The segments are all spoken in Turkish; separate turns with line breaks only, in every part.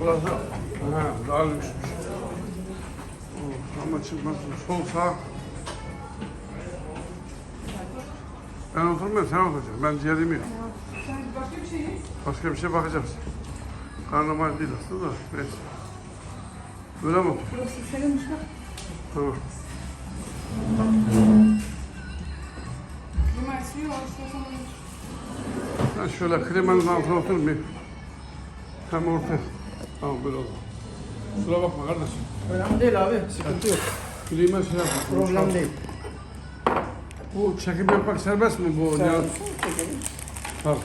Burası ha, daha lüksmüş. Oh, ama çıkmaz. Sol sağ. Ben oturmuyorum, sen oturacaksın. Ben ciğerimi yiyorum.
Sen başka bir şey ye.
Başka bir şey bakacağız. Karnım aç değil aslında da. Neyse. Böyle mi otur?
Burası senin işte.
Tamam.
Klima esiyor.
Ben şöyle klimanın altına oturmayayım. Hem orta. Tamam böyle oldu. Kusura bakma kardeşim.
Önemli değil abi. Sıkıntı yok.
Klima şey yapma.
Problem değil.
Bu çekim yapmak serbest mi bu? Nihat? Tamam.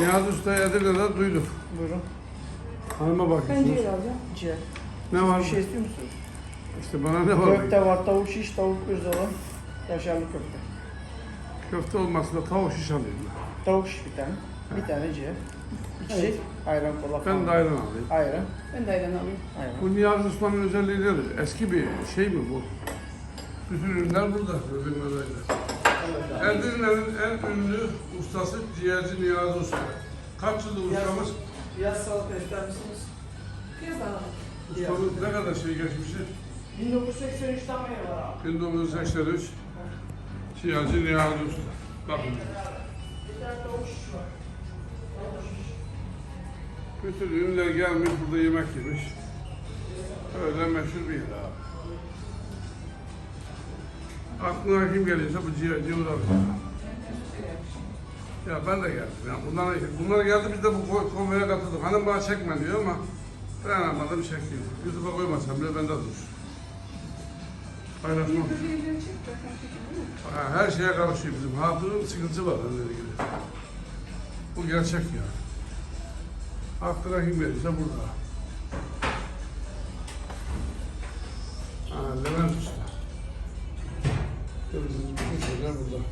Nihat Usta Edirne'de duyduk.
Buyurun.
Hanıma
Ben
bakıyorsunuz.
ciğer alacağım.
Ciğer.
Ne var?
Bir şey istiyor musunuz?
İşte bana ne var?
Köfte var, tavuk şiş, tavuk pirzola, kaşarlı köfte.
Köfte olmasın da tavuk şiş alayım ben.
Tavuk şiş bir tane, bir tane ciğer. İçecek, ayran kola falan.
Ben de ayran alayım.
Ayran,
Ben de ayran alayım.
ayran.
Bu Niyazi Usta'nın özelliği nedir? Eski bir şey mi bu? Bütün ürünler burada. Ürün özellikler. Edirne'nin en ünlü ustası ciğerci Niyazi Usta. Kaç yıldır ustamız?
Biraz salata ister misiniz?
Daha alalım.
Ustamız ne kadar şey geçmişti?
1983'ten beri var abi.
1983 ciğerci Niyazi Usta. Bakın. Bütün ürünler gelmiş burada yemek yemiş. Öyle meşhur bir yer abi. Aklına kim geliyorsa bu ciğerci uğrar. Ya ben de geldim. Ya bunlar, bunlar geldi biz de bu ko- konvoya katıldık. Hanım bana çekme diyor ama dayanamadım çekeyim. YouTube'a koymasam bile bende dur.
Mi?
Ha, Her şeye karışıyor bizim. Hatırın sıkıntısı var onunla ilgili. Bu gerçek ya. Aklına kim gelirse burada. Ha, Levent Usta. Gördüğünüz bütün şeyler burada.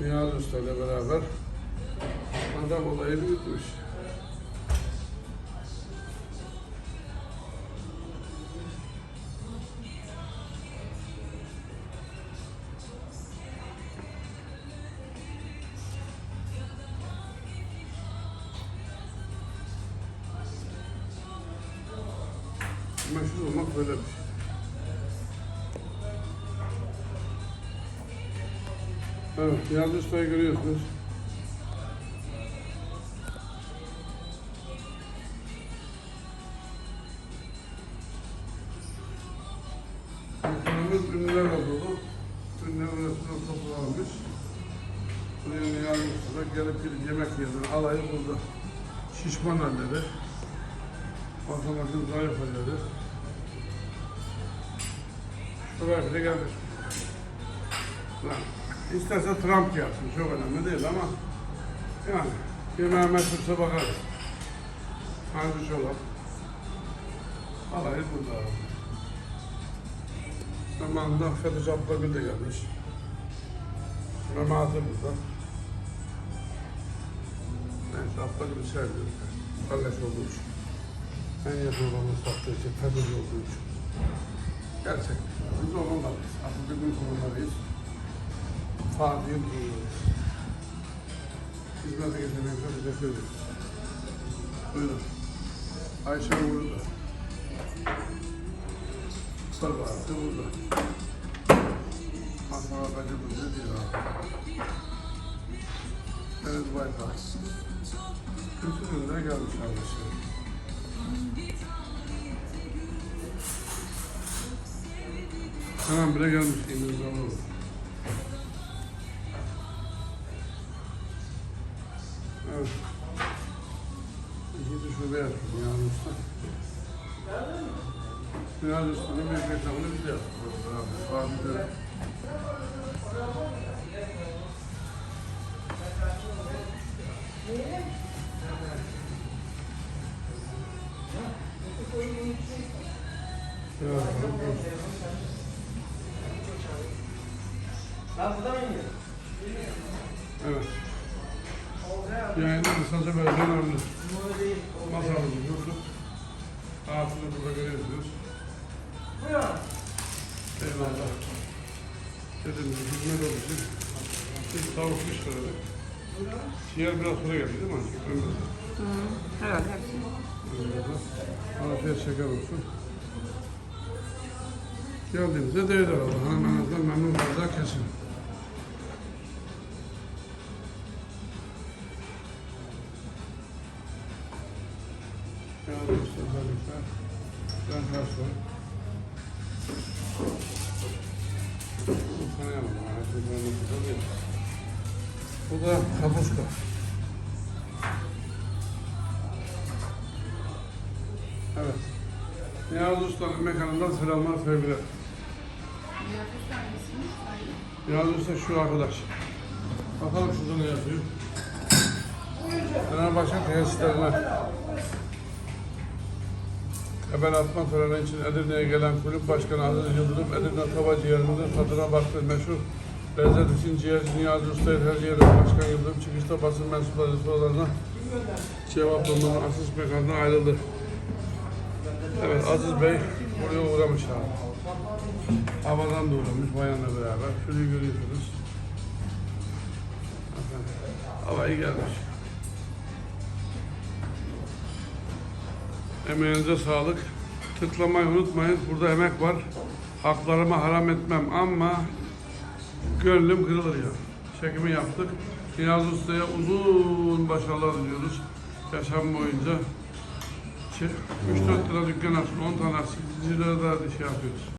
Niyazi Usta ile beraber adam olayı büyütmüş. Meşhur olmak böyle bir şey. Evet, Niyazi Usta'yı görüyorsunuz. Ülkemiz ünlülerle dolu. Ünlülerin arasında toplanmış. Buraya Niyazi Usta'da gelip bir yemek yerine alayı burada. Şişman halleri. Matematik zayıf halleri. Şuraya bile gelmiş. Lan, İsterse Trump yapsın, çok önemli değil ama yani yemeğe meşhursa bakarız. Hangi şey olur? Alayı burada. Zamanında Fethi Abdülhamid de gelmiş. Memati burada. Neyse Abdülhamid'i sevmiyorum. Kardeş olduğu için. En yakın olanı sattığı için, Fethi olduğu için. Gerçek. Biz onlarlayız. Atatürk'ün kurumlarıyız. Fatih'in kurumlarıyız. Hizmete getirmekle teşekkür ederiz. Buyurun. Ayşe burada. Sabahatı burada. Hasan Abacı burada değil abi. Deniz Bypass. Bütün ürünler gelmiş arkadaşlar. Hemen bile gelmiş İngiliz olur. Evet. İkinci şube yaptım Niyazi Usta. Niyazi Usta'nın bir reklamını biz de yaptık. Beraber. Fatih'de. Evet,
Ben burada mı yiyorum?
evet. Yayında kısaca böyle önemli. Masamızı kurduk. Altını burada görüyorsunuz.
Buyurun.
Eyvallah. Dediğim gibi hizmet olsun. Biz tavuk piş verelim. Ciğer biraz sonra geldi değil mi?
Hı. Herhalde hepsi.
Afiyet şeker olsun. Geldiğimizde değer alalım. Hanımefendiden memnun kalacağı kesin. Zarifler. Ben değil. Bu da kapuska. Evet. Niyazi Usta'nın mekanından selamlar, sevgiler. Niyazi Usta şu arkadaş. Bakalım şurada ne yazıyor. Fenerbahçe tesislerine Haber atma töreni için Edirne'ye gelen kulüp başkanı Aziz Yıldırım, Edirne Tava ciğerimizin tadına baktı meşhur lezzet için ciğerci Niyazi Usta'yı tercih eden Başkan Yıldırım çıkışta basın mensupları sorularına cevaplamama asıl mekandan ayrıldı. Evet Aziz Bey buraya uğramış abi. Havadan da uğramış bayanla beraber. Şurayı görüyorsunuz. Bakın, Hava iyi gelmiş. Emeğinize sağlık. Tıklamayı unutmayın. Burada emek var. Haklarımı haram etmem ama gönlüm kırılır ya. Çekimi yaptık. Niyazi Usta'ya uzun başarılar diliyoruz. Yaşam boyunca 3-4 lira dükkan açsın, 10 tane açsın, 100 lira da şey yapıyoruz.